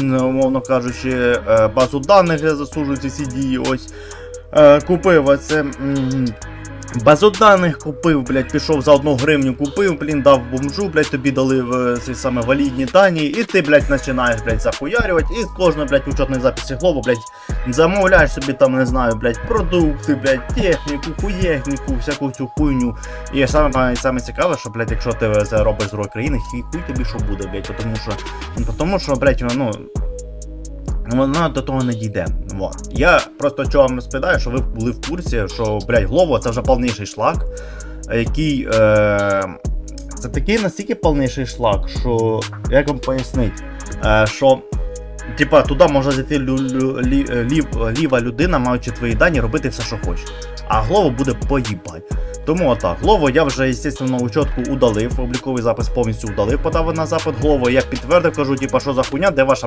умовно кажучи, е, базу даних, де засуджуються всі дії. Ось е, купив оце. М, Базу даних купив, блядь, пішов за одну гривню купив, блін, дав бомжу, блядь, тобі дали в ці саме валідні дані, і ти, блядь, починаєш, блядь, захуярювати, і з кожної, блядь, учетної записи глобу, блядь, замовляєш собі там, не знаю, блядь, продукти, блядь, техніку, хуєхніку, всяку цю хуйню. І саме, саме цікаве, що, блядь, якщо ти це робиш з країни, хуй тобі що буде, блядь, тому що, ну, тому що, блядь, ну, Воно до того не дійде. Вот. Я просто чого вам розповідаю, що ви були в курсі, що, блядь, Глово це вже повніший шлак, який. Е... Це такий настільки повніший шлак, що. Як вам пояснити? Е, що. Типа, туди може зайти лю, лю, лі, е, лів, ліва людина, маючи твої дані, робити все, що хоче. А Глово буде поїбать. Тому отак. Глово я вже, звісно, учетку удалив, обліковий запис повністю удалив, подав на запит Глово. Я підтвердив, кажу, типа, що за хуйня, де ваша